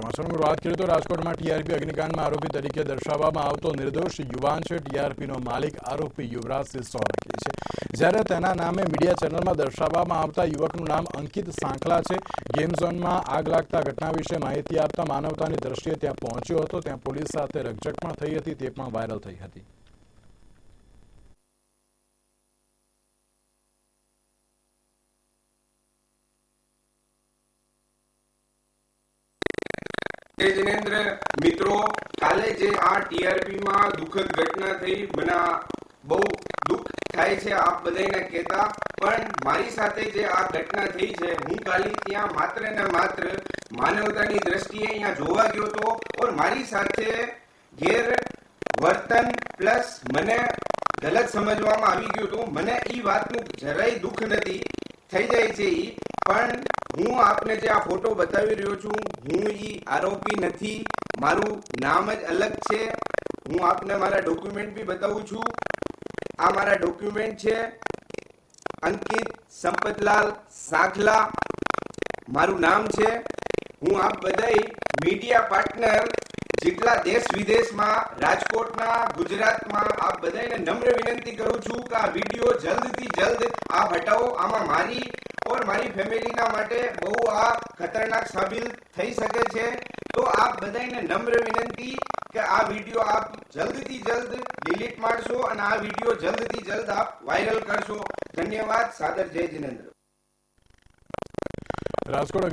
સમાચારમાં વાત કરીએ તો રાજકોટમાં ટીઆરપી અગ્નિકાંડમાં આરોપી તરીકે દર્શાવવામાં આવતો નિર્દોષ યુવાન છે. ટીઆરપીનો માલિક આરોપી યુવરાજસિંહ સોલંકી છે. જ્યારે તેના નામે મીડિયા ચેનલમાં દર્શાવવામાં આવતા યુવકનું નામ અંકિત સાંખલા છે. ગેમ ઝોનમાં આગ લાગતા ઘટના વિશે માહિતી આપતા માનવતાની દ્રષ્ટિએ ત્યાં પહોંચ્યો હતો. ત્યાં પોલીસ સાથે રકઝક પણ થઈ હતી. તે પણ વાયરલ થઈ હતી. તે મિત્રો, કાલે જે આ ટીઆરપી માં દુઃખદ ઘટના થઈ, મને બહુ દુઃખ થાય છે, આપ બધાને કહેતા. પણ મારી સાથે જે આ ઘટના થઈ છે, હું કાલે ત્યાં માત્ર ને માત્ર માનવતાની દ્રષ્ટિએ અહીંયા જોવા ગયો તો, ઓર મારી સાથે ગેર વર્તન પ્લસ મને ગલત સમજવામાં આવી ગયું હતું. મને એ વાતનું જરાય દુઃખ નથી. થઈ જાય છે એ પણ હું આપને જે આ ફોટો બતાવી રહ્યો છું, હું ઈ આરોપી નથી, મારું નામ જ અલગ છે. હું આપને મારા ડોક્યુમેન્ટ બી બતાવું છું. આ મારા ડોક્યુમેન્ટ છે અંકિત સંપતલાલ સાખલા. મારું નામ છે. હું આપ બધાય મીડિયા પાર્ટનર જેટલા દેશ વિદેશમાં, રાજકોટના, ગુજરાતમાં આપ બધાને નમ્ર વિનંતી કરું છું કે આ વીડિયો જલ્દથી જલ્દ આપ હટાવો. આમાં મારી ઓર મારી ફેમિલીના માટે બહુ આ ખતરનાક સાબિત થઈ શકે છે. તો આપ બધાને નમ્ર વિનંતી કે આ વીડિયો આપ જલ્દથી જલ્દ ડિલીટ મારશો અને આ વીડિયો જલ્દથી જલ્દ આપ વાયરલ કરશો. ધન્યવાદ. સાદર જય જિનેન્દ્ર. રાજકોટ